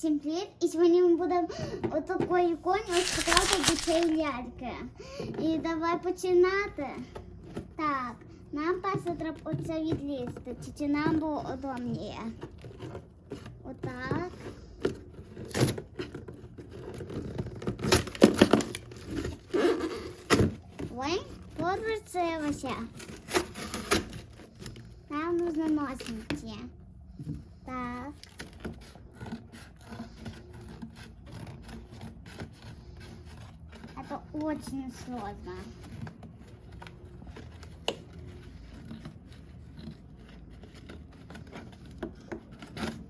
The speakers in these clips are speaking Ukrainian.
Всім привіт! І сьогодні ми будемо отакої коні розпитати до цієї ляльки. І давай починати. Так, нам перше треба оце відлізти. Чи нам було удобніше. Отак. Ой, подверцилося. Нам нужно ножниці. Очень сложно.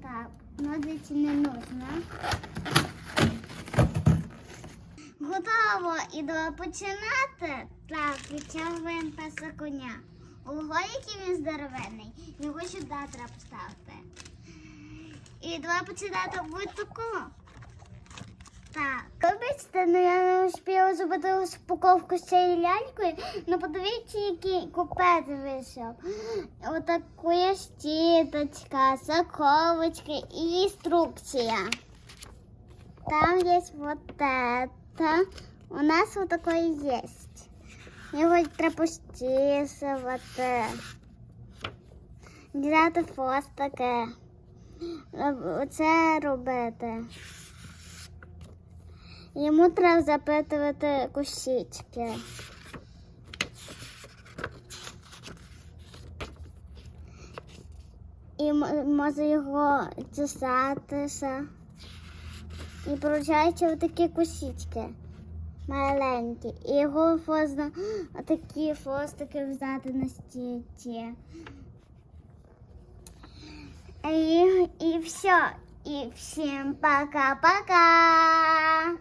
Так, ножниці не нужно. Готово. І давай починати. Так, відтягуємо паса коня. Ого, який він здоровенний. Його сюди треба поставити. І давай починати будь такого. Так. Вибачте, ну я не успіла зробити розпаковку з цією лялькою. Ну подивіться, який купець вийшов. Отаку є щіточка, соковочка і інструкція. Там є вот это. У нас вот такое есть. Його треба стісувати. Взяти фостики. Оце робити. Йому треба запитувати кусічки. І може його чесатися. І виходить отакі кусічки маленькі. І його можна отакі фостики взяти на стільці. І, і все. І всім пока-пока.